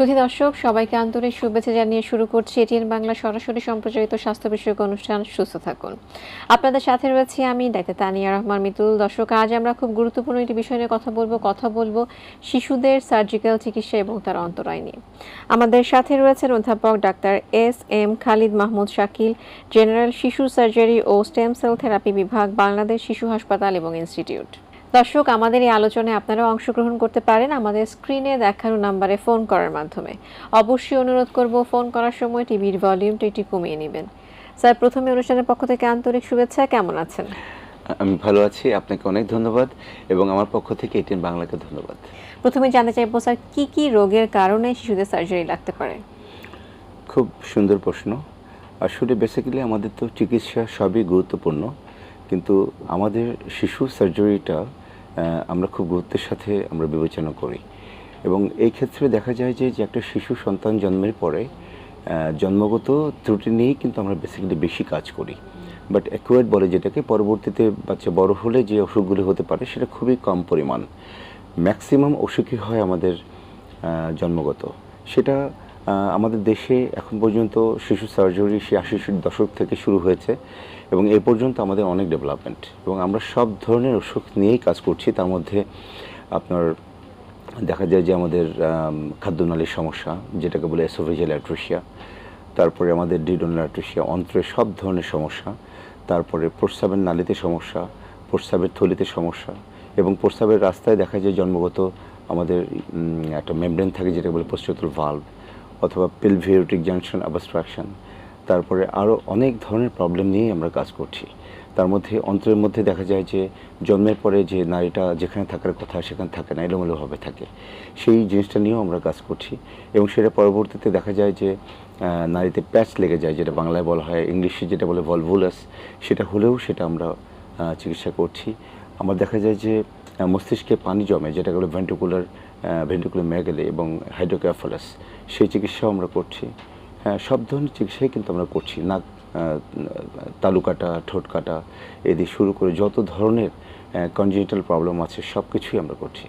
সুধী দর্শক, সবাইকে আন্তরিক শুভেচ্ছা জানিয়ে শুরু করছি এটিএন বাংলা সরাসরি সম্প্রচারিত স্বাস্থ্য বিষয়ক অনুষ্ঠান। সুস্থ থাকুন। আপনাদের সাথে রয়েছি আমি ডাক্তার তানিয়া রহমান মিতুল। দর্শক, আজ আমরা খুব গুরুত্বপূর্ণ একটি বিষয় নিয়ে কথা বলব। কথা বলব শিশুদের সার্জিক্যাল চিকিৎসা এবং তার অন্তরায় নিয়ে। আমাদের সাথে রয়েছেন অধ্যাপক doctor S M Khalid Mahmud Shakil, general শিশু সার্জারি ও স্টেম সেল থেরাপি বিভাগ, বাংলাদেশ শিশু হাসপাতাল এবং ইনস্টিটিউট। দর্শক আমাদের এই আলোচনায় আপনারা অংশগ্রহণ করতে পারেন আমাদের স্ক্রিনে দেখানো নাম্বারে ফোন করার মাধ্যমে। অবশ্যই অনুরোধ করব ফোন করার সময় টিভির ভলিউমটা একটু কমিয়ে নেবেন। স্যার প্রথমে অনুষ্ঠানের পক্ষ থেকে আন্তরিক শুভেচ্ছা কেমন আছেন? আমি ভালো আছি আপনাকে অনেক ধন্যবাদ এবং আমার পক্ষ থেকে এটিএন বাংলাকে ধন্যবাদ। প্রথমে জানতে চাইব স্যার কি কি রোগের কারণে শিশুদের সার্জারি লাগতে পারে? খুব সুন্দর প্রশ্ন। আসলে বেসিক্যালি আমাদের তো চিকিৎসা সবই গুরুত্বপূর্ণ কিন্তু আমাদের শিশু সার্জারিটা আমরা খুব গুরুত্বের সাথে আমরা বিবেচনা করি। এবং এই ক্ষেত্রে দেখা যায় যে যে একটা শিশু সন্তান জন্মের পরে জন্মগত ত্রুটি নিয়েই কিন্তু আমরা বেসিক্যালি বেশি কাজ করি। বাট অ্যাকুয়েট বলে যেটাকে, পরবর্তীতে বাচ্চা বড় হলে যে অসুখগুলি হতে পারে, সেটা খুবই কম পরিমাণ। ম্যাক্সিমাম অসুখই হয় আমাদের জন্মগত। সেটা আমাদের দেশে এখন পর্যন্ত শিশু সার্জারি সে আশির দশক থেকে শুরু হয়েছে। এবং এ পর্যন্ত আমাদের অনেক ডেভেলপমেন্ট এবং আমরা সব ধরনের অসুখ নিয়েই কাজ করছি। তার মধ্যে আপনার দেখা যায় যে আমাদের আম, খাদ্যনালীর সমস্যা যেটাকে বলে এসোভেজিয়াল অ্যাট্রোসিয়া তারপরে আমাদের ডিডোনাল অ্যাট্রোসিয়া অন্ত্রের সব ধরনের সমস্যা তারপরে প্রস্রাবের নালীতে সমস্যা প্রস্রাবের থলিতে সমস্যা এবং প্রস্রাবের রাস্তায় দেখা যায় জন্মগত আমাদের একটা মেমব্রেন থাকে যেটা বলে পোস্টোটাল ভাল্ভ অথবা পেলভিওটিক জাংশন অবস্ট্রাকশন তারপরে আরও অনেক ধরনের প্রবলেম নিয়েই আমরা কাজ করছি। তার মধ্যে, অন্তরের মধ্যে দেখা যায় যে, জন্মের পরে যে নারীটা যেখানে থাকার কথা সেখানে থাকে না, এলোমেলোভাবে থাকে। সেই জিনিসটা নিয়েও আমরা কাজ করছি এবং সেটা পরবর্তীতে দেখা যায় যে নারীতে প্যাচ লেগে যায়, যেটা বাংলায় বলা হয়, ইংলিশে যেটা বলে ভলভুলাস সেটা হলেও সেটা আমরা চিকিৎসা করছি। আমার দেখা যায় যে মস্তিষ্কে পানি জমে যেটা বলে ভেন্টিকুলার ভেন্টিকুলার মেগালে এবং হাইড্রোক্যাফালাস সেই চিকিৎসাও আমরা করছি। সব ধরনের চিকিৎসাই কিন্তু আমরা করছি। নাক আহ, তালু কাটা ঠোঁট কাটা এদিকে শুরু করে যত ধরনের কনজেনিটাল প্রবলেম আছে সব কিছুই আমরা করছি।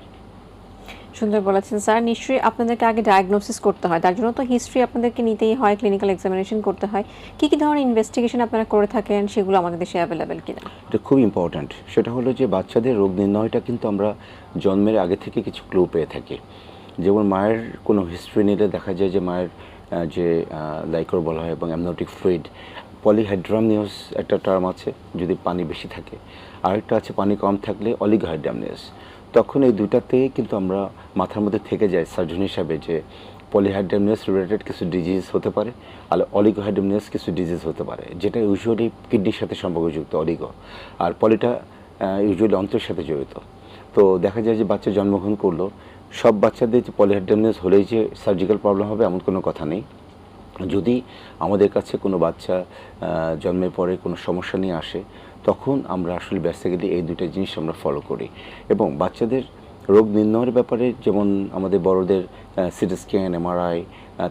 সুন্দর বলেছেন স্যার। নিশ্চয়ই আপনাদেরকে আগে ডায়াগনোসিস করতে হয়। তার জন্য তো হিস্ট্রি আপনাদেরকে নিতেই হয় ক্লিনিক্যাল এক্সামিনেশন করতে হয়। কি কি ধরনের ইনভেস্টিগেশন আপনারা করে থাকেন সেগুলো আমাদের দেশে অ্যাভেলেবেল কিনা? এটা খুব ইম্পর্ট্যান্ট সেটা হলো যে বাচ্চাদের রোগ নির্ণয়টা কিন্তু আমরা জন্মের আগে থেকে কিছু ক্লু পেয়ে থাকি। যেমন মায়ের কোনো হিস্ট্রি নিলে দেখা যায় যে মায়ের যে লাইকর বলা হয় এবং অ্যামনোটিক ফ্লুইড পলিহাইড্রামনিয়াস একটা টার্ম আছে, যদি পানি বেশি থাকে। আরেকটা আছে পানি কম থাকলে অলিগহাইড্রামনিয়াস তখন এই দুটাতে কিন্তু আমরা মাথার মধ্যে থেকে যাই সার্জন হিসাবে যে পলিহাইড্রামনিয়াস রিলেটেড কিছু ডিজিজ হতে পারে, আর অলিগোহাইড্রামনিয়াস কিছু ডিজিজ হতে পারে, যেটা ইউজুয়ালি কিডনির সাথে সম্পর্কযুক্ত অলিগো আর পলিটা ইউজুয়ালি অন্ত্রের সাথে জড়িত। তো দেখা যায় যে বাচ্চা জন্মগ্রহণ করল সব বাচ্চাদের যে পলিহাইড্রামনিয়াস হলেই যে সার্জিক্যাল প্রবলেম হবে, এমন কোনো কথা নেই। যদি আমাদের কাছে কোনো বাচ্চা জন্মের পরে কোনো সমস্যা নিয়ে আসে, তখন আমরা আসলে বেসিক্যালি এই দুটো জিনিস আমরা ফলো করি। এবং বাচ্চাদের রোগ নির্ণয়ের ব্যাপারে যেমন আমাদের বড়দের সিটি স্ক্যান এমআরআই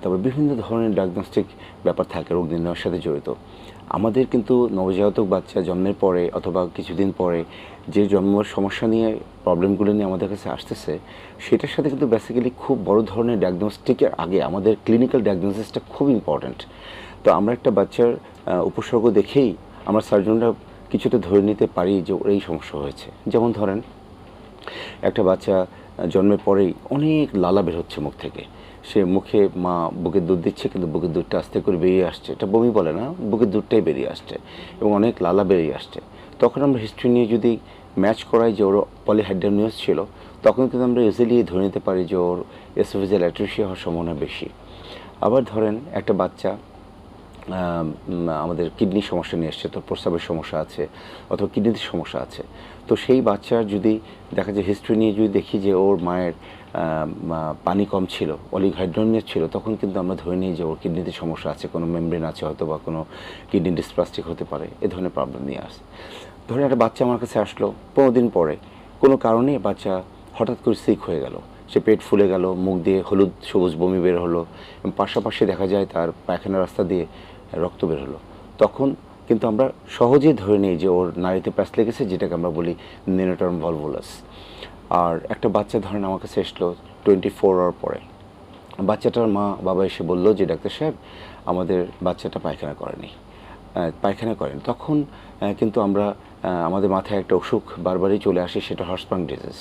তারপর বিভিন্ন ধরনের ডায়াগনস্টিক ব্যাপার থাকে রোগ নির্ণয়ের সাথে জড়িত। আমাদের কিন্তু নবজাতক বাচ্চা জন্মের পরে অথবা কিছুদিন পরে যে জন্ম সমস্যা নিয়ে প্রবলেমগুলো নিয়ে আমাদের কাছে আসতেছে, সেটার সাথে কিন্তু বেসিক্যালি খুব বড় ধরনের ডায়াগনস্টিকের আগে আমাদের ক্লিনিক্যাল ডায়াগনোসিসটা খুব ইম্পর্ট্যান্ট তো আমরা একটা বাচ্চার উপসর্গ দেখেই আমরা সার্জনরা কিছুটা ধরে নিতে পারি যে ওর এই সমস্যা হয়েছে। যেমন ধরেন, একটা বাচ্চা জন্মের পরেই অনেক লালা বের হচ্ছে মুখ থেকে। সে মুখে মা বুকের দুধ দিচ্ছে, কিন্তু বুকের দুধটা আস্তে করে বেরিয়ে আসছে। এটা বমি বলে না, বুকের দুধটাই বেরিয়ে আসছে এবং অনেক লালা বেরিয়ে আসছে। তখন আমরা হিস্ট্রি নিয়ে যদি ম্যাচ করাই যে ওর পলিহাইড্রামিয়াস ছিল, তখন কিন্তু আমরা ইজিলি ধরে নিতে পারি যে ওর এসোফিজিয়াল অ্যাট্রোসিয়া হওয়ার সম্ভাবনা বেশি। আবার ধরেন একটা বাচ্চা আমাদের কিডনির সমস্যা নিয়ে এসছে, তো প্রস্রাবের সমস্যা আছে, অথবা কিডনিতে সমস্যা আছে। তো সেই বাচ্চার যদি দেখা যায় হিস্ট্রি নিয়ে যদি দেখি যে ওর মায়ের পানি কম ছিল অলিগহাইড্রোনিয়াস ছিল, তখন কিন্তু আমরা ধরে নিই যে ওর কিডনিতে সমস্যা আছে, কোনো মেমব্রেন আছে হয়তো বা কোনো কিডনি ডিসপ্লাস্টিক হতে পারে, এ ধরনের প্রবলেম নিয়ে আসে। ধরে একটা বাচ্চা আমার কাছে আসলো, পনেরো দিন পরে, কোনো কারণে বাচ্চা হঠাৎ করে সিক হয়ে গেল। সে পেট ফুলে গেল, মুখ দিয়ে হলুদ সবুজ বমি বের হলো পাশাপাশি দেখা যায় তার পায়খানা রাস্তা দিয়ে রক্ত বের হলো। তখন কিন্তু আমরা সহজেই ধরে নিই যে ওর নারীতে প্যাচ লেগেছে, যেটাকে আমরা বলি নিনোটার্ম ভলভুলাস। আর একটা বাচ্চা ধরেন আমাকে কাছে এসলো টোয়েন্টি ফোর আওয়ার পরে। বাচ্চাটার মা বাবা এসে বলল যে, ডাক্তার সাহেব, আমাদের বাচ্চাটা পায়খানা করেনি। পায়খানা করেন। তখন কিন্তু আমরা আমাদের মাথায় একটা অসুখ বারবারই চলে আসে, সেটা হার্সপাং ডিজিজ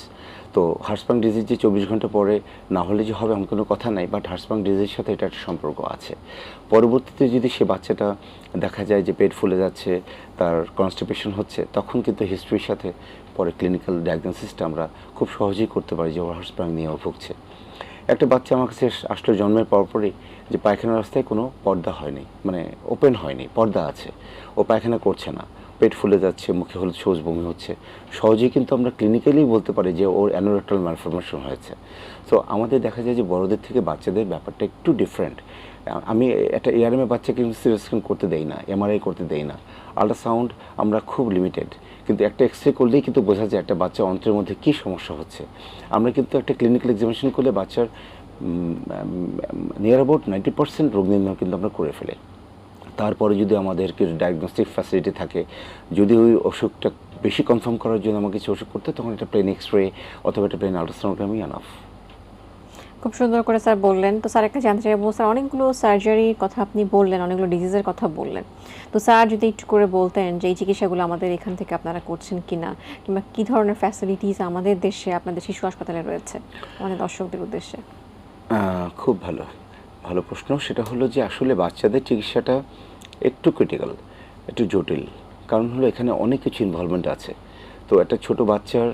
তো হার্সপাং ডিজিজ যে চব্বিশ ঘণ্টা পরে না হলে যে হবে এমন কোনো কথা নাই বাট হার্সপাং ডিজিজের সাথে এটা একটা সম্পর্ক আছে। পরবর্তীতে যদি সে বাচ্চাটা দেখা যায় যে পেট ফুলে যাচ্ছে, তার কনস্টিপেশন হচ্ছে, তখন কিন্তু হিস্ট্রির সাথে পরে ক্লিনিক্যাল ডায়াগনোসিসটা আমরা খুব সহজেই করতে পারি যে ও হার্সপাং নিয়েও ভুগছে। একটা বাচ্চা আমার কাছে আসলো জন্মের পরপরই যে পায়খানা রাস্তায় কোনো পর্দা হয়নি মানে ওপেন হয়নি, পর্দা আছে। ও পায়খানা করছে না। পেট ফুলে যাচ্ছে, মুখে হলুদ সবুজ বমি হচ্ছে। সহজেই কিন্তু আমরা ক্লিনিক্যালি বলতে পারি যে ওর অ্যানোরেক্টাল ম্যালফরমেশন হয়েছে। তো আমাদের দেখা যায় যে বড়দের থেকে বাচ্চাদের ব্যাপারটা একটু ডিফারেন্ট আমি একটা এআরএমে বাচ্চাকে সিরিয়াস করতে দেই না এমআরআই করতে দেই না। আল্ট্রাসাউন্ড আমরা খুব লিমিটেড কিন্তু একটা এক্স রে করলেই কিন্তু বোঝা যায় একটা বাচ্চা অন্ত্রের মধ্যে কী সমস্যা হচ্ছে। আমরা কিন্তু একটা ক্লিনিক্যাল এক্সামিনেশন করলে বাচ্চার নিয়ার অ্যাবাউট নাইনটি পার্সেন্ট রোগ নির্ণয় কিন্তু আমরা করে ফেলি। তারপরে যদি আমাদের কিছু ডায়াগনস্টিক ফ্যাসিলিটি থাকে যদি ওই অসুখটা বেশি কনফার্ম করার জন্য আমাকে কিছু ওষুধ করতে তখন একটা প্লেন এক্স রে অথবা একটা প্লেন আল্ট্রাসাউন্ডগ্রামই আনাফ খুব সুন্দর করে স্যার বললেন। তো স্যার একটা জানতে চাইব স্যার অনেকগুলো সার্জারির কথা আপনি বললেন অনেকগুলো ডিজিজের কথা বললেন। তো স্যার যদি একটু করে বলতেন যে এই চিকিৎসাগুলো আমাদের এখান থেকে আপনারা করছেন কি না কিংবা কী ধরনের ফ্যাসিলিটিস আমাদের দেশে আপনাদের শিশু হাসপাতালে রয়েছে আমাদের দর্শকদের উদ্দেশ্যে? খুব ভালো। ভালো প্রশ্ন। সেটা হলো যে আসলে বাচ্চাদের চিকিৎসাটা একটু ক্রিটিক্যাল একটু জটিল। কারণ হলো এখানে অনেক কিছু ইনভলভমেন্ট আছে। তো একটা ছোট বাচ্চার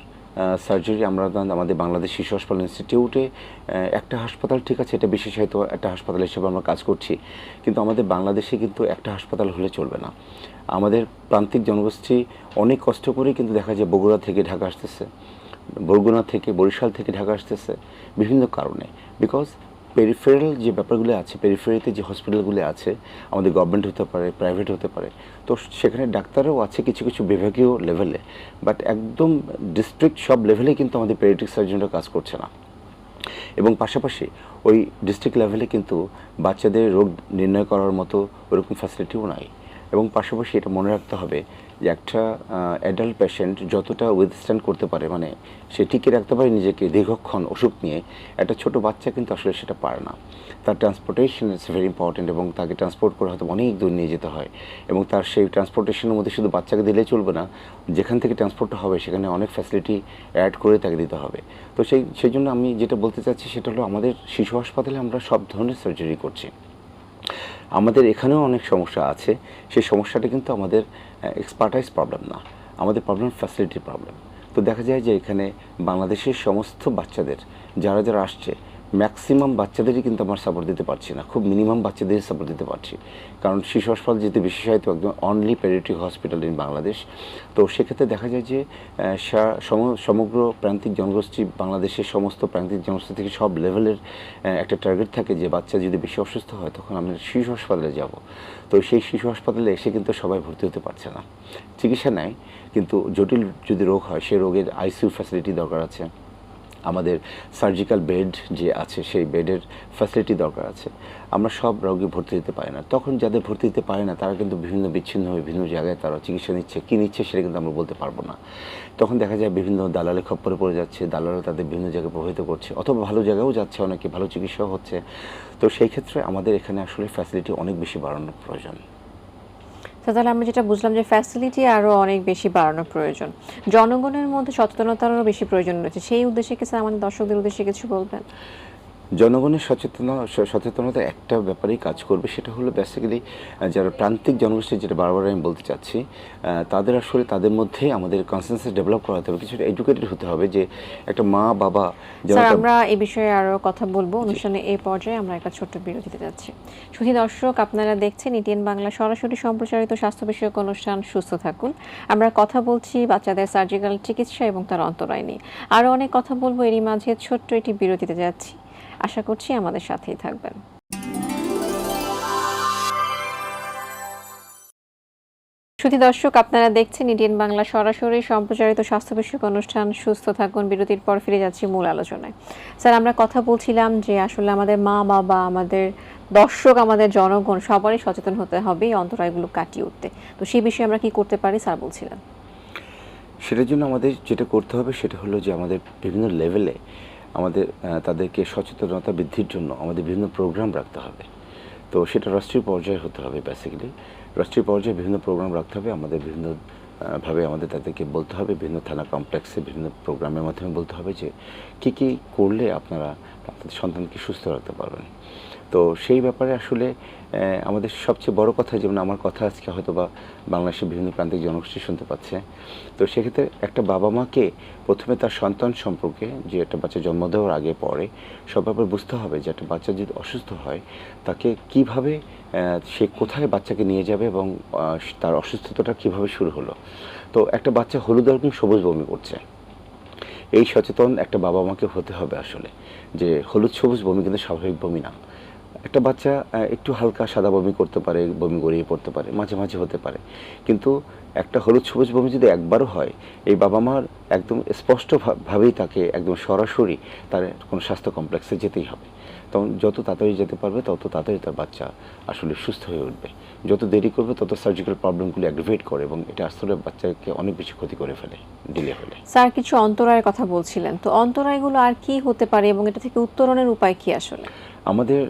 সার্জারি আমরা আমাদের বাংলাদেশ শিশু হাসপাতাল ইনস্টিটিউটে একটা হাসপাতাল ঠিক আছে, এটা বিশেষায়িত একটা হাসপাতাল হিসেবে আমরা কাজ করছি। কিন্তু আমাদের বাংলাদেশে কিন্তু একটা হাসপাতাল হলে চলবে না। আমাদের প্রান্তিক জনগোষ্ঠী অনেক কষ্ট করে কিন্তু দেখা যায় বগুড়া থেকে ঢাকা আসতেছে। বরগুনা থেকে বরিশাল থেকে ঢাকা আসতেছে বিভিন্ন কারণে। বিকজ পেরিফেরাল যে ব্যাপারগুলো আছে পেরিফেরিতে যে হসপিটালগুলো আছে, আমাদের গভর্নমেন্ট হতে পারে প্রাইভেট হতে পারে, তো সেখানে ডাক্তারও আছে কিছু কিছু বিভাগীয় লেভেলে বাট একদম ডিস্ট্রিক্ট সব লেভেলে কিন্তু আমাদের পেরিটিক সার্জনরা কাজ করছে না। এবং পাশাপাশি ওই ডিস্ট্রিক্ট লেভেলে কিন্তু বাচ্চাদের রোগ নির্ণয় করার মতো ওরকম ফ্যাসিলিটিও নাই। এবং পাশাপাশি এটা মনে রাখতে হবে যে একটা অ্যাডাল্ট পেশেন্ট যতটা উইথস্ট্যান্ড করতে পারে মানে সে টিকে রাখতে পারে নিজেকে দীর্ঘক্ষণ অসুখ নিয়ে, একটা ছোট বাচ্চা কিন্তু আসলে সেটা পারে না। তার ট্রান্সপোর্টেশন ইটস ভেরি ইম্পর্টেন্ট এবং তাকে ট্রান্সপোর্ট করে হয়তো অনেক দূর নিয়ে যেতে হয় এবং তার সেই ট্রান্সপোর্টেশনের মধ্যে শুধু বাচ্চাকে দিলে চলবে না, যেখান থেকে ট্রান্সপোর্টটা হবে সেখানে অনেক ফ্যাসিলিটি অ্যাড করে তাকে দিতে হবে। তো সেই সেই জন্য আমি যেটা বলতে চাচ্ছি সেটা হলো আমাদের শিশু হাসপাতালে আমরা সব ধরনের সার্জারি করছি। আমাদের এখানেও অনেক সমস্যা আছে, সেই সমস্যাটা কিন্তু আমাদের এক্সপার্টাইজ প্রবলেম না, আমাদের প্রবলেম ফ্যাসিলিটি প্রবলেম তো দেখা যায় যে এখানে বাংলাদেশের সমস্ত বাচ্চাদের, যারা যারা আসছে ম্যাক্সিমাম বাচ্চাদেরই কিন্তু আমার সাপোর্ট দিতে পারছি না। খুব মিনিমাম বাচ্চাদের সাপোর্ট দিতে পারছি। কারণ শিশু হাসপাতাল যেহেতু বিশেষায়িত একদম only paediatric hospital in Bangladesh তো সেক্ষেত্রে দেখা যায় যে সমগ্র প্রান্তিক জনগোষ্ঠী, বাংলাদেশের সমস্ত প্রান্তিক জনগোষ্ঠী থেকে সব লেভেলের একটা টার্গেট থাকে যে, বাচ্চা যদি বেশি অসুস্থ হয়, তখন আমরা শিশু হাসপাতালে যাব। তো সেই শিশু হাসপাতালে এসে কিন্তু সবাই ভর্তি হতে পারছে না। চিকিৎসা নেয়, কিন্তু জটিল যদি রোগ হয় সেই রোগের আইসিইউ ফ্যাসিলিটি দরকার আছে। আমাদের সার্জিক্যাল বেড যে আছে, সেই বেডের ফ্যাসিলিটি দরকার আছে। আমরা সব রোগী ভর্তি দিতে পারি না। তখন যাদের ভর্তি দিতে পারে না, তারা কিন্তু বিভিন্ন বিচ্ছিন্ন হয়ে বিভিন্ন জায়গায় তারা চিকিৎসা নিচ্ছে, কী নিচ্ছে সেটা কিন্তু আমরা বলতে পারব না। তখন দেখা যায় বিভিন্ন দালালে খপ্পরে পড়ে যাচ্ছে দালালরা তাদের বিভিন্ন জায়গায় প্রভাবিত করছে, অথবা ভালো জায়গাও যাচ্ছে, অনেকে ভালো চিকিৎসাও হচ্ছে। তো সেই ক্ষেত্রে আমাদের এখানে আসলে ফ্যাসিলিটি অনেক বেশি বাড়ানোর প্রয়োজন। তাহলে আমরা যেটা বুঝলাম যে ফ্যাসিলিটি আরও অনেক বেশি বাড়ানোর প্রয়োজন। জনগণের মধ্যে সচেতনতারও বেশি প্রয়োজন রয়েছে। সেই উদ্দেশ্যে কি স্যার আমাদের দর্শকদের উদ্দেশ্যে কিছু বলবেন? জনগণের সচেতন সচেতনতা একটা ব্যাপারেই কাজ করবে সেটা হলো বেসিক্যালি যারা প্রান্তিক জনগোষ্ঠী যেটা বারবার আমি বলতে চাচ্ছি তাদের আসলে তাদের মধ্যে আমাদের কনসেন্সাস ডেভেলপ করাতে হবে। কিছুটা এডুকেটেড হতে হবে যে একটা মা বাবা স্যার আমরা এই বিষয়ে আরও কথা বলব। অনুষ্ঠানে এই পর্যায়ে আমরা একটা ছোট্ট বিরতিতে যাচ্ছি। সুধী দর্শক আপনারা দেখছেন ইটিএন বাংলা সরাসরি সম্প্রচারিত স্বাস্থ্য বিষয়ক অনুষ্ঠান। সুস্থ থাকুন। আমরা কথা বলছি বাচ্চাদের সার্জিক্যাল চিকিৎসা এবং তার অন্তরায় নিয়ে। আরও অনেক কথা বলব। এরই মাঝে ছোট্ট একটি বিরতিতে যাচ্ছি। আশা করছি আমাদের সাথেই থাকবেন। সুধী দর্শক, আপনারা দেখছেন ইন্ডিয়ান বাংলা সরাসরি সম্প্রচারিত স্বাস্থ্য বিষয়ক অনুষ্ঠান। সুস্থ থাকুন, বিরতির পর ফিরে যাচ্ছি মূল আলোচনায়। স্যার, আমরা কথা বলছিলাম যে আসলে আমাদের মা, বাবা, আমাদের দর্শক, আমাদের জনগণ সবারই সচেতন হতে হবে অন্তরায়গুলো কাটিয়ে উঠতে। তো সেই বিষয়ে আমরা কি করতে পারি, স্যার বলছিলেন? সেটার জন্য আমাদের যেটা করতে হবে সেটা হলো যে আমাদের বিভিন্ন লেভেলে আমাদের তাদেরকে সচেতনতা বৃদ্ধির জন্য আমাদের বিভিন্ন প্রোগ্রাম রাখতে হবে। তো সেটা রাষ্ট্রীয় পর্যায়ে হতে হবে বেসিক্যালি রাষ্ট্রীয় পর্যায়ে বিভিন্ন প্রোগ্রাম রাখতে হবে, আমাদের বিভিন্ন ভাবে আমাদের তাদেরকে বলতে হবে বিভিন্ন থানা কমপ্লেক্সে বিভিন্ন প্রোগ্রামের মাধ্যমে বলতে হবে যে কী কী করলে আপনারা আপনাদের সন্তানকে সুস্থ রাখতে পারবেন। তো সেই ব্যাপারে আসলে আমাদের সবচেয়ে বড় কথা, যেমন আমার কথা আজকে হয়তো বা বাংলাদেশের বিভিন্ন প্রান্তিক জনগোষ্ঠী শুনতে পাচ্ছে, তো সেক্ষেত্রে একটা বাবা মাকে প্রথমে তার সন্তান সম্পর্কে যে একটা বাচ্চা জন্ম দেওয়ার আগে পরে সব ব্যাপারে বুঝতে হবে যে একটা বাচ্চা যদি অসুস্থ হয়, তাকে কীভাবে সে কোথায় বাচ্চাকে নিয়ে যাবে এবং তার অসুস্থতাটা কীভাবে শুরু হলো? তো একটা বাচ্চা হলুদ এবং সবুজ বমি করছে। এই সচেতন একটা বাবা মাকে হতে হবে আসলে, যে হলুদ, সবুজ বমি কিন্তু স্বাভাবিক বমি না। একটা বাচ্চা একটু হালকা সাদা বমি করতে পারে, বমি গড়িয়ে পড়তে পারে, মাঝে মাঝে হতে পারে। কিন্তু একটা হলুদ, সবুজ বমি যদি একবারও হয়, এই বাবা মার একদম স্পষ্টভাবেই তাকে একদম সরাসরি তার কোনো স্বাস্থ্য কমপ্লেক্সে যেতেই হবে। তখন যত তাড়াতাড়ি যেতে পারবে তত তাড়াতাড়ি তার বাচ্চা আসলে সুস্থ হয়ে উঠবে। যত দেরি করবে তত সার্জিক্যাল প্রবলেমগুলো অ্যাগ্রিভেট করে এবং এটা আসলে বাচ্চাকে অনেক বেশি ক্ষতি করে ফেলে ডিলে হলে। স্যার কিছু অন্তরায়ের কথা বলছিলেন। তো অন্তরায়গুলো আর কি হতে পারে এবং এটা থেকে উত্তরণের উপায় কি আসলে? আমাদের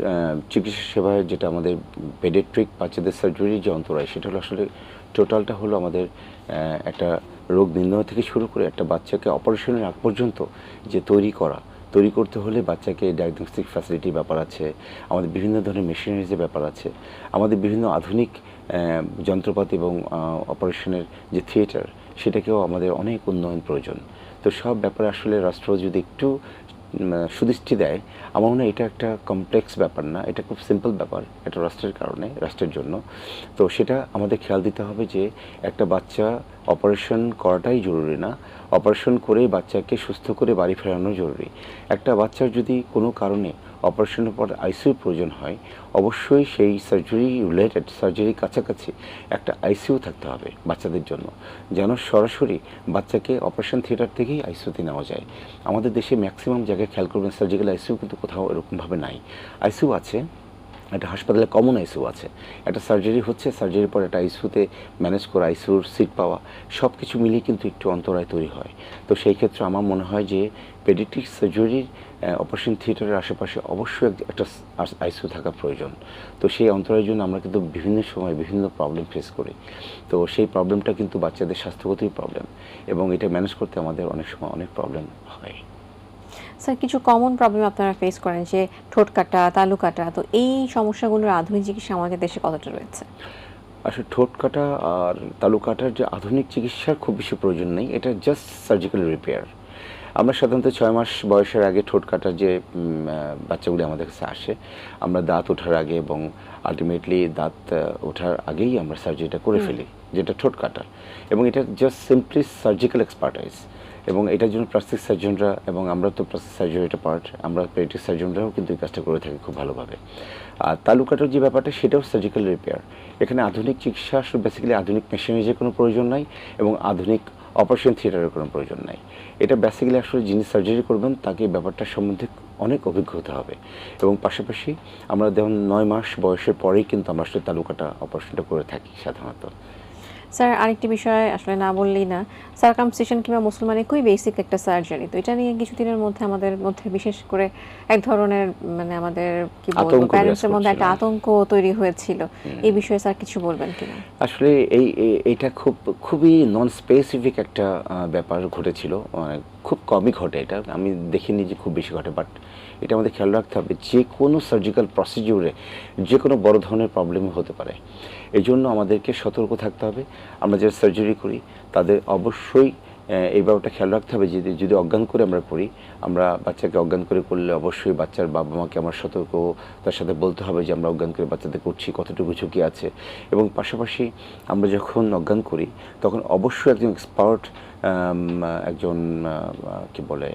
চিকিৎসা সেবায় যেটা আমাদের পেডিয়াট্রিক বাচ্চাদের সার্জারি যে অন্তরায় সেটা হলো আসলে টোটালটা হলো আমাদের একটা রোগ নির্ণয় থেকে শুরু করে একটা বাচ্চাকে অপারেশনের আগ পর্যন্ত যে তৈরি করা তৈরি করতে হলে বাচ্চাকে ডায়াগনস্টিক ফ্যাসিলিটি ব্যাপার আছে, আমাদের বিভিন্ন ধরনের মেশিনারিজের ব্যাপার আছে, আমাদের বিভিন্ন আধুনিক যন্ত্রপাতি এবং অপারেশনের যে থিয়েটার সেটাকেও আমাদের অনেক উন্নয়ন প্রয়োজন। তো সব ব্যাপারে আসলে রাষ্ট্র যদি একটু সুদৃষ্টি দেয়, আমার মনে হয় এটা একটা কমপ্লেক্স ব্যাপার না, এটা খুব সিম্পল ব্যাপার, এটা রাষ্ট্রের কারণে, রাষ্ট্রের জন্য। তো সেটা আমাদের খেয়াল দিতে হবে যে একটা বাচ্চা অপারেশন করাটাই জরুরি না। অপারেশন করেই বাচ্চাকে সুস্থ করে বাড়ি ফেরানো জরুরি। একটা বাচ্চার যদি কোনো কারণে অপারেশনের পর আইসিইউ প্রয়োজন হয়, অবশ্যই সেই সার্জারি রিলেটেড সার্জারির কাছাকাছি একটা আইসিইউ থাকতে হবে বাচ্চাদের জন্য। যেন সরাসরি বাচ্চাকে অপারেশন থিয়েটার থেকেই আইসিইউতে নেওয়া যায়। আমাদের দেশে ম্যাক্সিমাম জায়গায় খেয়াল করবেন সার্জিক্যাল আইসিইউ কিন্তু কোথাও এরকমভাবে নাই। আইসিইউ আছে একটা হাসপাতালে কমন আইসিইউ আছে। একটা সার্জারি হচ্ছে সার্জারির পর একটা আইসিইউতে ম্যানেজ করা আইসিউর সিট পাওয়া সব কিছু মিলিয়ে কিন্তু একটু অন্তরায় তৈরি হয়। তো সেই ক্ষেত্রে আমার মনে হয় যে পেডিট্রিক সার্জারির অপারেশন থিয়েটারের আশেপাশে অবশ্যই একটা আইসিউ থাকা প্রয়োজন। তো সেই অন্তরায়ের জন্য আমরা কিন্তু বিভিন্ন সময় বিভিন্ন প্রবলেম ফেস করি। তো সেই প্রবলেমটা কিন্তু বাচ্চাদের স্বাস্থ্যগতই প্রবলেম এবং এটা ম্যানেজ করতে আমাদের অনেক সময় অনেক প্রবলেম হয়। স্যার কিছু কমন প্রবলেম আপনারা ফেস করেন যে ঠোঁট কাটা তালু কাটা তো এই সমস্যাগুলোর আধুনিক চিকিৎসা আমাদের দেশে কতটা রয়েছে? আসলে ঠোঁট কাটা আর তালু কাটার যে আধুনিক চিকিৎসার খুব বেশি প্রয়োজন নেই এটা জাস্ট সার্জিক্যাল রিপেয়ার আমরা সাধারণত ছয় মাস বয়সের আগে ঠোঁট কাটার যে বাচ্চাগুলি আমাদের কাছে আসে আমরা দাঁত ওঠার আগে এবং আলটিমেটলি দাঁত ওঠার আগেই আমরা সার্জারিটা করে ফেলি যেটা ঠোঁট কাটা এবং এটা জাস্ট সিম্পলি সার্জিক্যাল এক্সপার্টাইজ এবং এটার জন্য প্লাস্টিক সার্জনরা এবং আমরা তো প্লাস্টিক সার্জারিটা পার্ট আমরা পেডিটিক সার্জনরাও কিন্তু এই কাজটা করে থাকি খুব ভালোভাবে। আর তালুকাটার যে ব্যাপারটা সেটাও সার্জিক্যাল রিপেয়ার এখানে আধুনিক চিকিৎসা বেসিক্যালি আধুনিক মেশিনারিজের কোনো প্রয়োজন নাই এবং আধুনিক অপারেশন থিয়েটারের কোনো প্রয়োজন নাই। এটা বেসিক্যালি আসলে যিনি সার্জারি করবেন তাকে এই ব্যাপারটার সম্বন্ধে অনেক অভিজ্ঞ হতে হবে। এবং পাশাপাশি আমরা যেমন নয় মাস বয়সের পরেই কিন্তু আমরা আসলে তালুকাটা অপারেশনটা করে থাকি সাধারণত। স্যার আরেকটি বিষয় আসলে না বললেই না। সার্কামসিশন কিংবা মুসলমানের খুবই বেসিক একটা সার্জারি তো এটা নিয়ে কিছুদিনের মধ্যে আমাদের মধ্যে বিশেষ করে এক ধরনের মানে আমাদের কি বলব প্যারেন্টসের মধ্যে একটা আতঙ্ক তৈরি হয়েছিল। এই বিষয়ে স্যার কিছু বলবেন কিনা? আসলে এই এইটা খুব খুবই নন স্পেসিফিক একটা ব্যাপার ঘটেছিল। মানে খুব কমই ঘটে এটা। আমি দেখিনি যে খুব বেশি ঘটে বাট এটা আমাদের খেয়াল রাখতে হবে যে কোনো সার্জিক্যাল প্রসিডিউরে যে কোনো বড় ধরনের প্রবলেম হতে পারে। এই জন্য আমাদেরকে সতর্ক থাকতে হবে আমরা যারা সার্জারি করি, তাদের অবশ্যই এই ব্যাপারটা খেয়াল রাখতে হবে যদি যদি অজ্ঞান করে আমরা করি আমরা বাচ্চাকে অজ্ঞান করে করলে অবশ্যই বাচ্চার বাবা মাকে আমরা সতর্ক, তার সাথে বলতে হবে যে, আমরা অজ্ঞান করে বাচ্চাদের করছি, কতটুকু ঝুঁকি আছে এবং পাশাপাশি আমরা যখন অজ্ঞান করি, তখন অবশ্যই একজন এক্সপার্ট একজন কি বলে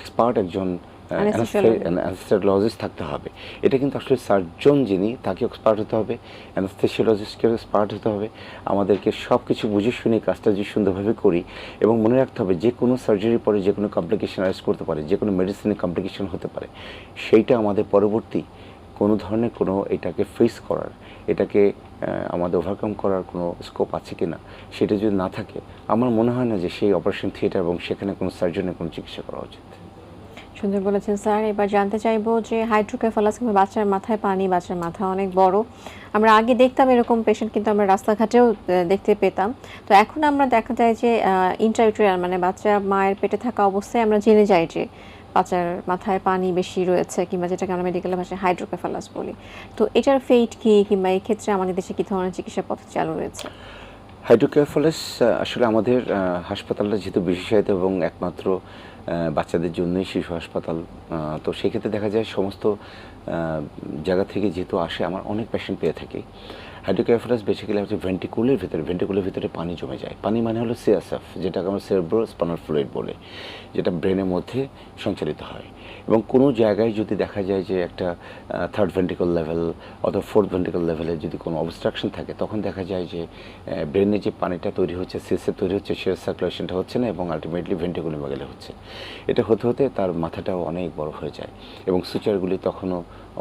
এক্সপার্ট একজন. অ্যানেস্থেসিওলজিস্ট থাকতে হবে। এটা কিন্তু আসলে সার্জন যিনি তাকে এক্সপার্ট হতে হবে। অ্যানেস্থেসিওলজিস্টকে এক্সপার্ট হতে হবে। আমাদেরকে সব কিছু বুঝে শুনে কাজটা যদি সুন্দরভাবে করি এবং মনে রাখতে হবে যে কোনো সার্জারির পরে যে কোনো কমপ্লিকেশন অ্যারেস্ট করতে পারে যে কোনো মেডিসিনের কমপ্লিকেশন হতে পারে সেইটা আমাদের পরবর্তী কোনো ধরনের কোনো এটাকে ফেস করার এটাকে আমাদের ওভারকাম করার কোনো স্কোপ আছে কি না সেটা যদি না থাকে আমার মনে হয় না যে সেই অপারেশন থিয়েটার এবং সেখানে কোনো সার্জনের কোনো চিকিৎসা করা উচিত। সুন্দর বলেছেন স্যার। এবার জানতে চাইব যে হাইড্রোকেফালাস কিংবা বাচ্চার মাথায় পানি, বাচ্চার মাথা অনেক বড়। আমরা আগে দেখতাম এরকম পেশেন্ট কিন্তু আমরা রাস্তাঘাটেও দেখতে পেতাম। তো এখন আমরা দেখা যায় যে ইন্টারভিউটাল মানে বাচ্চা মায়ের পেটে থাকা অবস্থায় আমরা জেনে যাই যে বাচ্চার মাথায় পানি বেশি রয়েছে কিংবা যেটাকে আমরা মেডিকেল ভাষায় হাইড্রোকেফালাস বলি। তো এটার ফেট কি কিংবা এই ক্ষেত্রে আমাদের দেশে কি ধরনের চিকিৎসা পদ্ধতি চালু রয়েছে? হাইড্রোকেফালাস আসলে আমাদের হাসপাতালটা যেহেতু বিশেষায়িত এবং একমাত্র বাচ্চাদের জন্যই শিশু হাসপাতাল তো সেক্ষেত্রে দেখা যায় সমস্ত জায়গা থেকে যেহেতু আসে, আমার অনেক পেশেন্ট পেয়ে থাকে। থাকি বেছে বেসিক্যালি হচ্ছে ভেন্টিকুলের ভিতরে ভেন্টিকুলের ভিতরে পানি জমে যায়। পানি মানে হলো সিএসএফ যেটাকে আমরা সেরব্রো স্পানাল ফ্লুইড বলে, যেটা ব্রেনের মধ্যে সঞ্চালিত হয়। এবং কোনো জায়গায় যদি দেখা যায় যে একটা থার্ড ভেন্টিকল লেভেল অথবা ফোর্থ ভেন্টিকল লেভেলে যদি কোনো অবস্ট্রাকশন থাকে, তখন দেখা যায় যে ব্রেনে যে পানিটা তৈরি হচ্ছে সিএসএফ তৈরি হচ্ছে, সে সার্কুলেশনটা হচ্ছে না এবং আলটিমেটলি ভেন্টিকুলে গেলে হচ্ছে। এটা হতে হতে তার মাথাটাও অনেক বড় হয়ে যায় এবং সুচারগুলি তখনও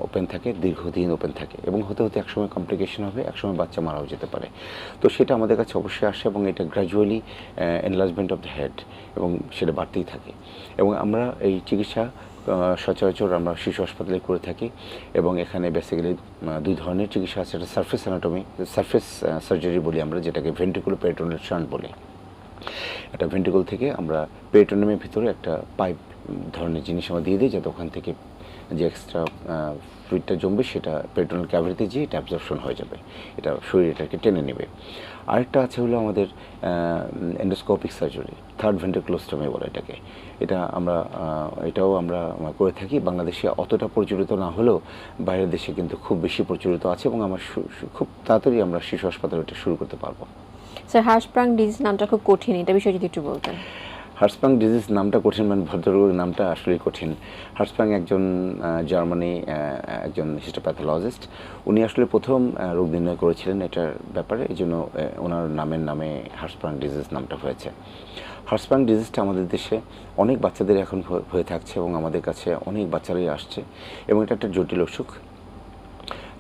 ওপেন থাকে, দীর্ঘদিন ওপেন থাকে এবং হতে হতে একসময় কমপ্লিকেশন হবে, একসময় বাচ্চা মারাও যেতে পারে। তো সেটা আমাদের কাছে অবশ্যই আসে এবং এটা gradually enlargement of the head এবং সেটা বাড়তেই থাকে। এবং আমরা এই চিকিৎসা সচরাচর আমরা শিশু হাসপাতালে করে থাকি এবং এখানে বেসিক্যালি দুই ধরনের চিকিৎসা আছে। একটা সারফেস অ্যানাটমি সারফেস সার্জারি বলি আমরা, যেটাকে ভেন্টিকুলো পেরিটোনিয়াল শান্ট বলি। একটা ভেন্টিকল থেকে আমরা পেরিটোনিয়ামের ভিতরে একটা পাইপ ধরনের জিনিস আমরা দিয়ে দিই, যাতে ওখান থেকে যে এক্সট্রা ফ্লুইডটা জমবে, সেটা পেরিটোনিয়াল ক্যাভিটিতে গিয়ে এটা অ্যাবজর্পশন হয়ে যাবে। এটা শরীর এটাকে টেনে নেবে। আরেকটা আছে হলো আমাদের এন্ডোস্কোপিক সার্জারি থার্ড ভেন্টিকুলোস্টমি বলে এটাকে। এটা আমরা এটাও আমরা করে থাকি। বাংলাদেশে অতটা প্রচলিত না হলেও বাইরের দেশে কিন্তু খুব বেশি প্রচলিত আছে এবং আমার খুব তাড়াতাড়ি আমরা শিশু হাসপাতাল এটা শুরু করতে পারব। স্যার হার্সপ্রাং ডিজিজ নামটা খুব কঠিন এটা বিষয়ে যদি একটু বলতেন। হার্সপাং ডিজিজ নামটা কঠিন মানে ভদ্ররোগের নামটা আসলেই কঠিন। হার্সপাং একজন জার্মানি একজন হিস্টোপ্যাথোলজিস্ট। উনি আসলে প্রথম রোগ নির্ণয় করেছিলেন এটার ব্যাপারে। এই জন্য ওনার নামের নামে হার্সপাং ডিজিজ নামটা হয়েছে। হার্সপাং ডিজিজটা আমাদের দেশে অনেক বাচ্চাদের এখন হয়ে থাকছে এবং আমাদের কাছে অনেক বাচ্চারাই আসছে এবং এটা একটা জটিল অসুখ।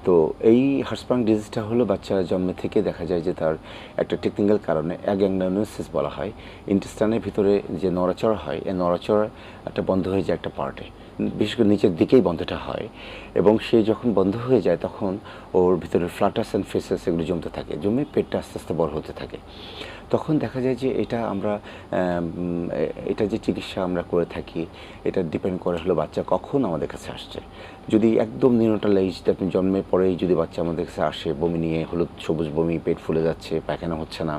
তো এই হার্সপাং ডিজিজটা হলো বাচ্চা জন্মে থেকে দেখা যায় যে তার একটা টেকনিক্যাল কারণে অ্যাগ্যাংনোসিস বলা হয়। ইন্টেস্টানের ভিতরে যে নড়াচড়া হয়, এই নড়াচড়া একটা বন্ধ হয়ে যায় একটা পার্টে বিশেষ করে নিচের দিকেই বন্ধটা হয় এবং সে যখন বন্ধ হয়ে যায় তখন ওর ভিতরে ফ্লাটাস অ্যান্ড ফেসেস এগুলো জমতে থাকে। জমে পেটটা আস্তে আস্তে বড় হতে থাকে। তখন দেখা যায় যে এটা আমরা এটা যে চিকিৎসা আমরা করে থাকি, এটা ডিপেন্ড করে হলো বাচ্চা কখন আমাদের কাছে আসছে। যদি একদম নিউনাটালাইজ আপনি জন্মের পরেই যদি বাচ্চা আমাদের কাছে আসে, বমি নিয়ে হলুদ, সবুজ বমি, পেট ফুলে যাচ্ছে, পায়খানা হচ্ছে না,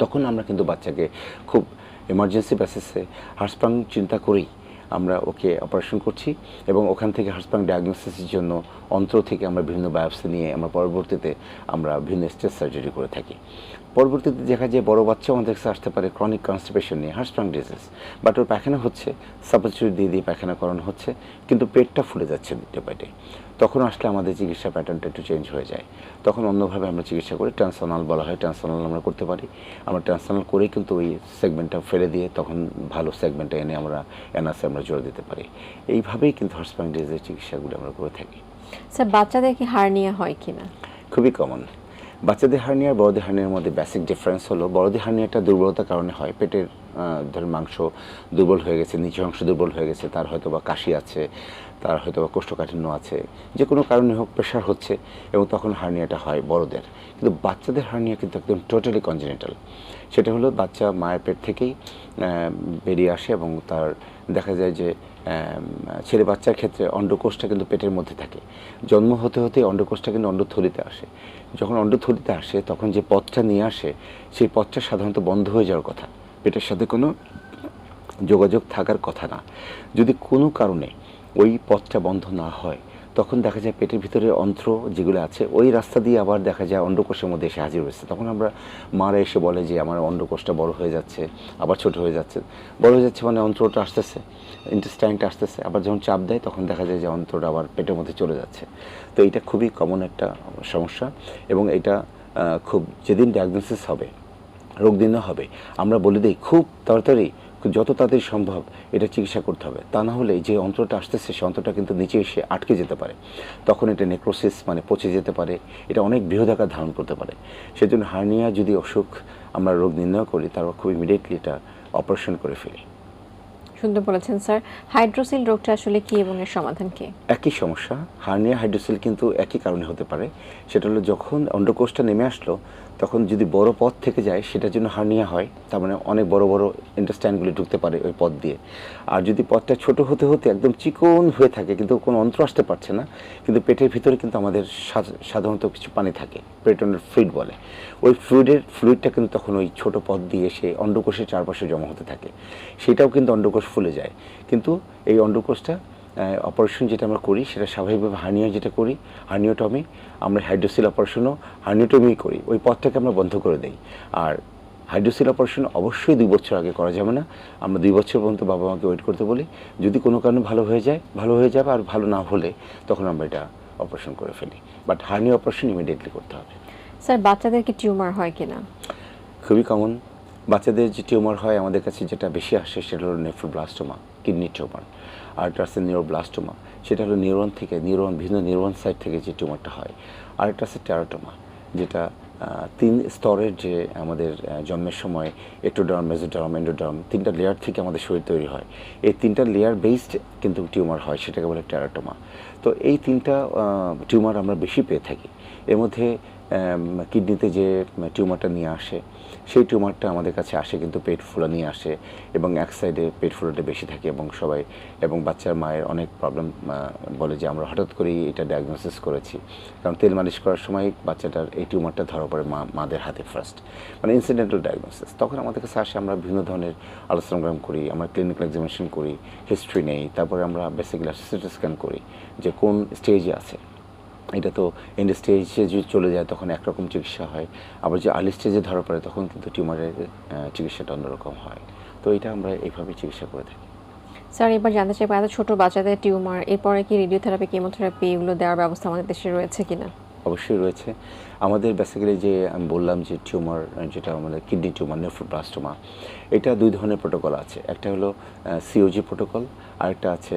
তখন আমরা কিন্তু বাচ্চাকে খুব এমার্জেন্সি বেসিসে হার্সপাং চিন্তা করেই আমরা ওকে অপারেশন করছি এবং ওখান থেকে হার্সপাং ডায়াগনোসিসের জন্য অন্ত্র থেকে আমরা বিভিন্ন বায়োপসি নিয়ে আমরা পরবর্তীতে আমরা বিভিন্ন স্টেজ সার্জারি করে থাকি। পরবর্তীতে দেখা যায় বড়ো বাচ্চা আমাদের কাছে আসতে পারে ক্রনিক কনস্টিপেশন নিয়ে হার্সপাং ডিজিজ বাট ওর পায়খানা হচ্ছে সাপোজিটরি দিয়ে দিয়ে পায়খানা করানো হচ্ছে, কিন্তু পেটটা ফুলে যাচ্ছে বাই ডে তখন আসলে আমাদের চিকিৎসা প্যাটার্নটা একটু চেঞ্জ হয়ে যায়। তখন অন্যভাবে আমরা চিকিৎসা করি ট্রান্সফার্নাল বলা হয় ট্রান্সফার্নাল আমরা করতে পারি। আমরা ট্রান্সফার্নাল করেই কিন্তু ওই সেগমেন্টটা ফেলে দিয়ে তখন ভালো সেগমেন্টটা এনে আমরা এনআসে আমরা জোর দিতে পারি। এইভাবেই কিন্তু হার্সপাং ডিজিজের চিকিৎসাগুলো আমরা করে থাকি। স্যার বাচ্চাদের কি হার্নিয়া হয় কিনা? খুবই কমন বাচ্চাদের হার্নিয়া আর বড়দের হার্নিয়ার মধ্যে বেসিক ডিফারেন্স হলো। বড়দের হার্নিয়াটা দুর্বলতার কারণে হয়। পেটের ধরেন মাংস দুর্বল হয়ে গেছে, নিচের অংশ দুর্বল হয়ে গেছে, তার হয়তো বা কাশি আছে, তার হয়তো বা কোষ্ঠকাঠিন্য আছে যে কোনো কারণে হোক প্রেশার হচ্ছে এবং তখন হার্নিয়াটা হয় বড়দের। কিন্তু বাচ্চাদের হার্নিয়া কিন্তু একদম টোটালি কনজেনিটাল সেটা হলো বাচ্চা মায়ের পেট থেকেই বেরিয়ে আসে এবং তার দেখা যায় যে ছেলে বাচ্চার ক্ষেত্রে অন্ডকোষটা কিন্তু পেটের মধ্যে থাকে। জন্ম হতে হতে অন্ডকোষটা কিন্তু অন্ডথলিতে আসে। যখন অন্ডথলিতে আসে, তখন যে পথটা নিয়ে আসে, সেই পথটা সাধারণত বন্ধ হয়ে যাওয়ার কথা। পেটের সাথে কোনো যোগাযোগ থাকার কথা না। যদি কোনো কারণে ওই পথটা বন্ধ না হয়, তখন দেখা যায় পেটের ভিতরে অন্ত্র যেগুলো আছে, ওই রাস্তা দিয়ে আবার দেখা যায় অন্ডকোষের মধ্যে এসে হাজির হয়েছে। তখন আমরা মারা এসে বলে যে, আমার অন্ডকোষটা বড় হয়ে যাচ্ছে, আবার ছোট হয়ে যাচ্ছে। বড় হয়ে যাচ্ছে মানে অন্ত্রটা আসতেছে। ইন্টেস্টাইনটা আসতেছে, আবার যখন চাপ দেয় তখন দেখা যায় যে অন্ত্রটা আবার পেটের মধ্যে চলে যাচ্ছে। তো এটা খুবই কমন একটা সমস্যা এবং এটা খুব যেদিন ডায়াগনোসিস হবে, রোগ নির্ণয় হবে, আমরা বলে দিই খুব তাড়াতাড়ি যত তাড়াতাড়ি সম্ভব এটা চিকিৎসা করতে হবে। তা না হলে যে অন্ত্রটা আসতেছে সে অন্ত্রটা কিন্তু নিচে এসে আটকে যেতে পারে। তখন এটা নেক্রোসিস মানে পচে যেতে পারে, এটা অনেক বৃহদাকার ধারণ করতে পারে। সেজন্য হার্নিয়া যদি অসুখ আমরা রোগ নির্ণয় করি, তারপর খুব ইমিডিয়েটলি এটা অপারেশন করে ফেলি। সুন্দর বলেছেন, স্যার। হাইড্রোসিল রোগটা আসলে কি এবং এর সমাধান কি? একই সমস্যা। হার্নিয়া হাইড্রোসিল কিন্তু একই কারণে হতে পারে। সেটা হলো যখন অন্ডকোষটা নেমে আসলো তখন যদি বড় পথ থেকে যায়, সেটার জন্য হার্নিয়া হয়, তার মানে অনেক বড় বড় ইন্টারস্ট্যান্ডগুলি ঢুকতে পারে ওই পথ দিয়ে। আর যদি পথটা ছোট হতে হতে একদম চিকন হয়ে থাকে, কিন্তু কোনো অন্ত্র আসতে পারছে না, কিন্তু পেটের ভিতরে কিন্তু আমাদের সাধারণত কিছু পানি থাকে পেটনের ফ্লুইড বলে। ওই ফ্লুইডের ফ্লুইডটা কিন্তু তখন ওই ছোট পথ দিয়ে সে অন্ডকোষের চারপাশে জমা হতে থাকে। সেটাও কিন্তু অন্ডকোষ ফুলে যায়। কিন্তু এই অন্ডকোষটা অপারেশন যেটা আমরা করি সেটা স্বাভাবিকভাবে হার্নিয়া যেটা করি হার্নিওটমি আমরা হাইড্রোসিল অপারেশনও হার্নিওটমি করি। ওই পথটাকে আমরা বন্ধ করে দেই। আর হাইড্রোসিল অপারেশন অবশ্যই দুই বছর আগে করা যাবে না। আমরা দুই বছর পর্যন্ত বাবা মাকে ওয়েট করতে বলি। যদি কোনো কারণে ভালো হয়ে যায় ভালো হয়ে যাবে আর ভালো না হলে তখন আমরা এটা অপারেশন করে ফেলি। বাট হার্নিয়া অপারেশন ইমিডিয়েটলি করতে হবে। স্যার বাচ্চাদের কি টিউমার হয় কিনা? খুবই কমন বাচ্চাদের যে টিউমার হয় আমাদের কাছে যেটা বেশি আসে সেটা হলো নেফ্রোব্লাস্টোমা কিডনি টিউমার আর একটা আছে নিউরোব্লাস্টোমা সেটা হলো নিউরন থেকে নিউরন ভিন্ন নিউরন সাইড থেকে যে টিউমারটা হয়। আর একটা আছে টেরাটোমা যেটা তিন স্তরের যে আমাদের জন্মের সময় একটোডার্ম মেজোডার্ম এন্ডোডার্ম তিনটা লেয়ার থেকে আমাদের শরীর তৈরি হয়। এই তিনটা লেয়ার বেসড কিন্তু টিউমার হয়, সেটাকে বলে টেরাটোমা তো এই তিনটা টিউমার আমরা বেশি পেয়ে থাকি। এর মধ্যে কিডনিতে যে টিউমারটা নিয়ে আসে সেই টিউমারটা আমাদের কাছে আসে কিন্তু পেট ফুলা নিয়ে আসে এবং এক সাইডে পেট ফুলাটা বেশি থাকে এবং সবাই এবং বাচ্চার মায়ের অনেক প্রবলেম বলে যে আমরা হঠাৎ করেই এটা ডায়াগনোসিস করেছি। কারণ তেল মালিশ করার সময় বাচ্চাটার এই টিউমারটা ধরা পড়ে মা, মাদের হাতে ফার্স্ট মানে ইনসিডেন্টাল ডায়াগনোসিস তখন আমাদের কাছে আসে, আমরা বিভিন্ন ধরনের আলোচনাগ্রাম করি, আমরা ক্লিনিক্যাল এক্সামিনেশন করি হিস্ট্রি নেই, তারপরে আমরা বেসিক্যালি সিটি স্ক্যান করি যে কোন স্টেজে আছে। এটা তো এন্ড স্টেজে যদি চলে যায় তখন একরকম চিকিৎসা হয়। আবার যে আর্লি স্টেজে ধরা পড়ে তখন কিন্তু টিউমারের চিকিৎসাটা অন্যরকম হয়। তো এটা আমরা এইভাবে চিকিৎসা করে থাকি। স্যার, এবার জানতে চাই, এত ছোট বাচ্চাদের টিউমার এরপরে কি রেডিওথেরাপি কেমোথেরাপি এগুলো দেওয়ার ব্যবস্থা আমাদের দেশে রয়েছে কিনা? অবশ্যই রয়েছে। আমাদের বেসিক্যালি যে আমি বললাম যে টিউমার যেটা আমাদের কিডনি টিউমার নেফ্রোপ্লাস্টোমা এটা দুই ধরনের প্রোটোকল আছে। একটা হলো সিওজি প্রোটোকল আরেকটা আছে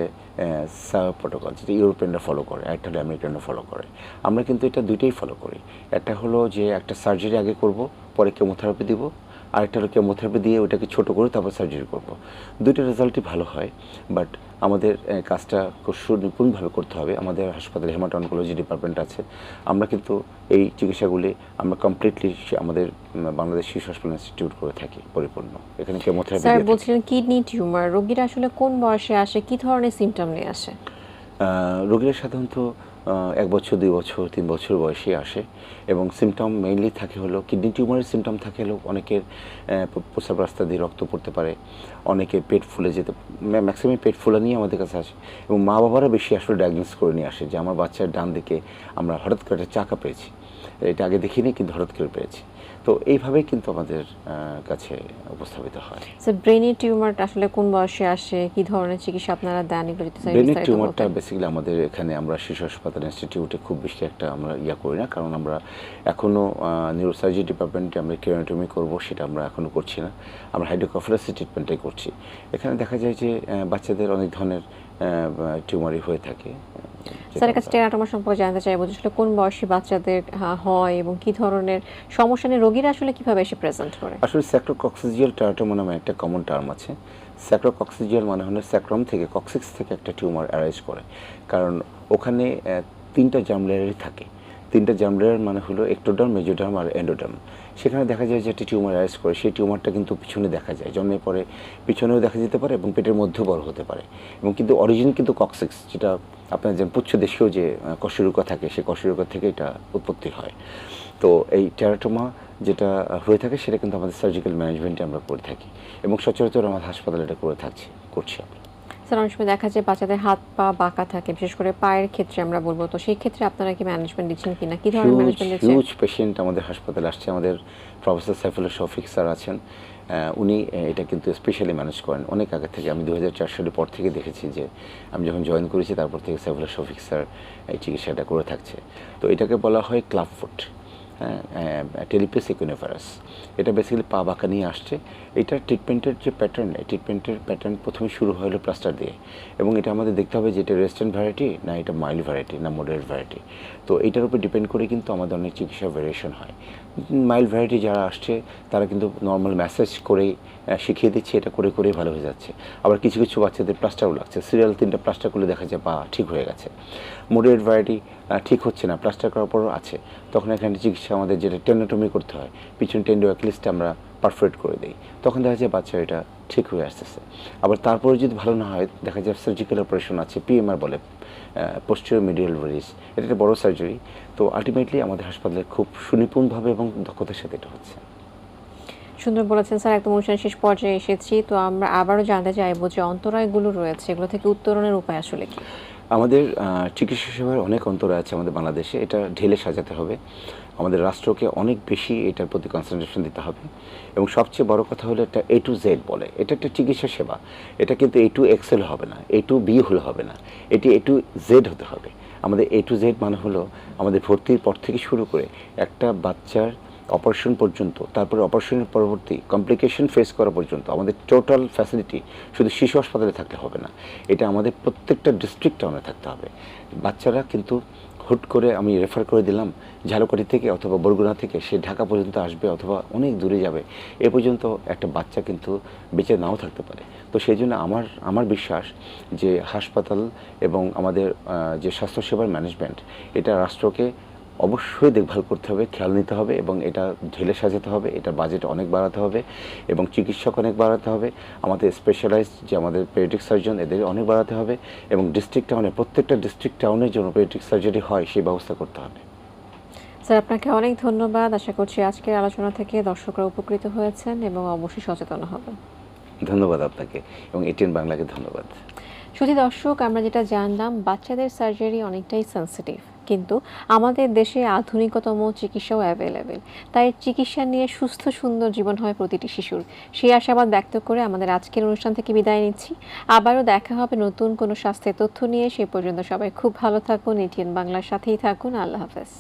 সাও প্রোটোকল যেটা ইউরোপিয়ানরা ফলো করে আরেকটা হলো আমেরিকানরা ফলো করে। আমরা কিন্তু এটা দুইটাই ফলো করি। একটা হলো যে একটা সার্জারি আগে করব, পরে কেমোথেরাপি দিব আরেকটা হলো কেমোথেরাপি দিয়ে ওটাকে ছোট করে তারপর সার্জারি করব। দুইটা রেজাল্টই ভালো হয় বাট আমাদের কাজটা খুব সুনিপুণভাবে করতে হবে। আমাদের হাসপাতালে হেমাটোনকোলজি ডিপার্টমেন্ট আছে। আমরা কিন্তু এই চিকিৎসাগুলি আমরা কমপ্লিটলি আমাদের বাংলাদেশ শিশু হাসপাতাল ইনস্টিটিউট করে থাকি পরিপূর্ণ। এখানে কেমোথেরাপি স্যার বলছিলেন কিডনি টিউমার রোগীরা আসলে কোন বয়সে আসে কি ধরনের সিমটম নিয়ে আসে? রোগীরা সাধারণত এক বছর, দুই বছর, তিন বছর বয়সে আসে। এবং সিমটম মেইনলি থাকে হলো কিডনি টিউমারের সিমটম থাকে হলো অনেকের প্রস্রাব রাস্তা দিয়ে রক্ত পড়তে পারে। অনেকে পেট ফুলে যেতে ম্যাক্সিমাম পেট ফুলা নিয়ে আমাদের কাছে আসে। এবং মা বাবারা বেশি আসলে ডায়াগনোস করে নিয়ে আসে যে, আমার বাচ্চার ডান দিকে আমরা হঠাৎ করে একটা চাকা পেয়েছি। এটা আগে দেখিনি, কিন্তু হঠাৎ করে পেয়েছি। তো এইভাবেই কিন্তু আমাদের কাছে উপস্থাপিত হয়। স্যার ব্রেনের টিউমারটা আসলে কোন বয়সে আসে? কি ধরনের চিকিৎসা আপনারা দেন? এগুলো যদি ব্রেনের টিউমারটা বেসিক্যালি আমাদের এখানে আমরা শিশু হাসপাতাল ইনস্টিটিউটে খুব বেশি একটা আমরা ইয়া করি না কারণ আমরা এখনও নিউরোসার্জি ডিপার্টমেন্টে আমরা কেরানোটমি করব সেটা আমরা এখনও করছি না। আমরা হাইড্রোকফালাসি ট্রিটমেন্টটাই করছি। এখানে দেখা যায় যে বাচ্চাদের অনেক ধরনের টিউমারই হয়ে থাকে স্যার একটা কাছে টেরাটোমা সম্পর্কে জানতে চাইব আসলে কোন বয়সে বাচ্চাদের হয় এবং কি ধরনের সমস্যা নিয়ে রোগীরা আসলে কীভাবে এসে প্রেজেন্ট করে? আসলে স্যাক্রোকক্সিজিয়াল টেরাটোমা নামে একটা কমন টার্ম আছে। স্যাক্রোকক্সিজিয়াল মানে হলো স্যাক্রম থেকে কক্সিক্স থেকে একটা টিউমার অ্যারাইজ করে। কারণ ওখানে তিনটা জার্ম লেয়ারই থাকে। তিনটা জার্ম মানে হলো একটোডার্ম মেজোডার্ম আর এন্ডোডার্ম সেখানে দেখা যায় যে একটা টিউমার অ্যারাইজ করে সেই টিউমারটা কিন্তু পিছনে দেখা যায়। জন্মের পরে পিছনেও দেখা যেতে পারে এবং পেটের মধ্যেও বড় হতে পারে। এবং কিন্তু অরিজিন কিন্তু কক্সিক্স যেটা আপনার যে পুচ্ছ দেশীয় যে আহ, কশেরুকা থাকে সেই কশেরুকা থেকে এটা উৎপত্তি হয়। তো এই টেরাটোমা যেটা হয়ে থাকে সেটা কিন্তু আমাদের সার্জিক্যাল ম্যানেজমেন্টে আমরা করে থাকি। এবং সচরাচর আমাদের হাসপাতালে এটা করে থাকছি করছি আমরা। স্যার অনেক সময় দেখা যায় বাচ্চাদের হাত পা বাঁকা থাকে বিশেষ করে পায়ের ক্ষেত্রে আমরা বলব। তো সেই ক্ষেত্রে আপনারা কি ম্যানেজমেন্ট দিচ্ছেন কিনা? কি ধরনের ম্যানেজমেন্ট দিচ্ছেন? হিউজ পেশেন্ট আমাদের হাসপাতালে আসছে। আমাদের প্রফেসর সাইফুল্লাহ শফিক স্যার আছেন। উনি এটা কিন্তু স্পেশালি ম্যানেজ করেন। অনেক আগে থেকে আমি দু হাজার চার সালের পর থেকে দেখেছি যে আমি যখন জয়েন করেছি তারপর থেকে সাইফুল্লাহ শফিক স্যার এই চিকিৎসাটা করে থাকছে। তো এটাকে বলা হয় ক্লাব ফুট টেলিপেস ইকোনোভাইরাস এটা বেসিক্যালি পা বাঁকা নিয়ে আসছে। এটা ট্রিটমেন্টের যে প্যাটার্ন এই ট্রিটমেন্টের প্যাটার্ন প্রথমে শুরু হলো প্লাস্টার দিয়ে। এবং এটা আমাদের দেখতে হবে যে এটা রেস্টার্ন ভ্যারাইটি না এটা মাইল্ড ভ্যারাইটি না মডারেট ভ্যারাইটি তো এটার উপর ডিপেন্ড করে কিন্তু আমাদের অনেক চিকিৎসা ভ্যারিয়েশন হয়। মাইল্ড ভ্যারাইটি যারা আসছে তারা কিন্তু নর্মাল ম্যাসেজ আহ, শিখিয়ে দিচ্ছে এটা করে করে ভালো হয়ে যাচ্ছে। আবার কিছু কিছু বাচ্চাদের প্লাস্টারও লাগছে। সিরিয়াল তিনটা প্লাস্টার করলে দেখা যায় বা ঠিক হয়ে গেছে। মডারেট ভ্যারাইটি ঠিক হচ্ছে না প্লাস্টার করার পরও আছে। তখন এখানে চিকিৎসা আমাদের যেটা টেন্ডোটমি করতে হয় পিছন টেন্ডো অ্যাটলিস্ট আমরা পারফেক্ট করে দিই। তখন দেখা যায় বাচ্চা এটা ঠিক হয়ে আসতেছে। আবার তারপরে যদি ভালো না হয় দেখা যায় সার্জিক্যাল অপারেশন আছে পিএমআর বলে পোস্টিও মিডিয়াল ভেরিস এটা একটা বড় সার্জারি তো আলটিমেটলি আমাদের হাসপাতালে খুব সুনিপুণভাবে এবং দক্ষতার সাথে এটা হচ্ছে। সুন্দর বলেছেন স্যার একদম অনুষ্ঠান শেষ পর্যায়ে এসেছি। তো আমরা আবারও জানতে চাইব যে অন্তরায়গুলো রয়েছে এগুলো থেকে উত্তরণের উপায় আসলে কি? আমাদের চিকিৎসা সেবার অনেক অন্তরায় আছে আমাদের বাংলাদেশে। এটা ঢেলে সাজাতে হবে। আমাদের রাষ্ট্রকে অনেক বেশি এটার প্রতি কনসেন্ট্রেশন দিতে হবে। এবং সবচেয়ে বড় কথা হলো এটা এ টু জেড বলে। এটা একটা চিকিৎসা সেবা। এটা কিন্তু এ টু এক্সেল হবে না। এ টু বি হলে হবে না। এটি এ টু জেড হতে হবে। আমাদের এ টু জেড মানে হলো আমাদের ভর্তির পর থেকে শুরু করে একটা বাচ্চার অপারেশন পর্যন্ত, তারপরে অপারেশনের পরবর্তী কমপ্লিকেশন ফেস করা পর্যন্ত, আমাদের টোটাল ফ্যাসিলিটি শুধু শিশু হাসপাতালে থাকলে হবে না, এটা আমাদের প্রত্যেকটা ডিস্ট্রিক্ট টাউনে থাকতে হবে। বাচ্চারা কিন্তু হুট করে আমি রেফার করে দিলাম ঝালকাঠি থেকে অথবা বরগুনা থেকে, সে ঢাকা পর্যন্ত আসবে অথবা অনেক দূরে যাবে। এ পর্যন্ত একটা বাচ্চা কিন্তু বেঁচে নাও থাকতে পারে। তো সেই জন্য আমার আমার বিশ্বাস যে হাসপাতাল এবং আমাদের যে স্বাস্থ্যসেবার ম্যানেজমেন্ট এটা রাষ্ট্রকে অবশ্যই দেখভাল করতে হবে খেয়াল নিতে হবে এবং এটা ঢেলে সাজাতে হবে এটা বাজেট অনেক বাড়াতে হবে এবং চিকিৎসক অনেক বাড়াতে হবে আমাদের স্পেশালাইজড যে আমাদের পেডিক সার্জন এদের অনেক বাড়াতে হবে এবং ডিস্ট্রিক্ট টাউনে প্রত্যেকটা ডিস্ট্রিক্ট টাউনের জন্য পেডিক সার্জারি হয় সেই ব্যবস্থা করতে হবে। স্যার আপনাকে অনেক ধন্যবাদ। আশা করছি আজকের আলোচনা থেকে দর্শকরা উপকৃত হয়েছেন এবং অবশ্যই সচেতন হবেন। ধন্যবাদ আপনাকে এবং এটিএন বাংলাকে ধন্যবাদ। শুধু দর্শক আমরা যেটা জানলাম বাচ্চাদের সার্জারি অনেকটাই সেন্সিটিভ কিন্তু আমাদের দেশে আধুনিকতম চিকিৎসাও অ্যাভেলেবেল তাই চিকিৎসা নিয়ে সুস্থ, সুন্দর জীবন হয় প্রতিটি শিশুর। সেই আশাবাদ ব্যক্ত করে আমাদের আজকের অনুষ্ঠান থেকে বিদায় নিচ্ছি। আবারও দেখা হবে নতুন কোনো স্বাস্থ্যের তথ্য নিয়ে। সে পর্যন্ত সবাই খুব ভালো থাকুন, এটিএন বাংলার সাথেই থাকুন। আল্লাহ হাফেজ।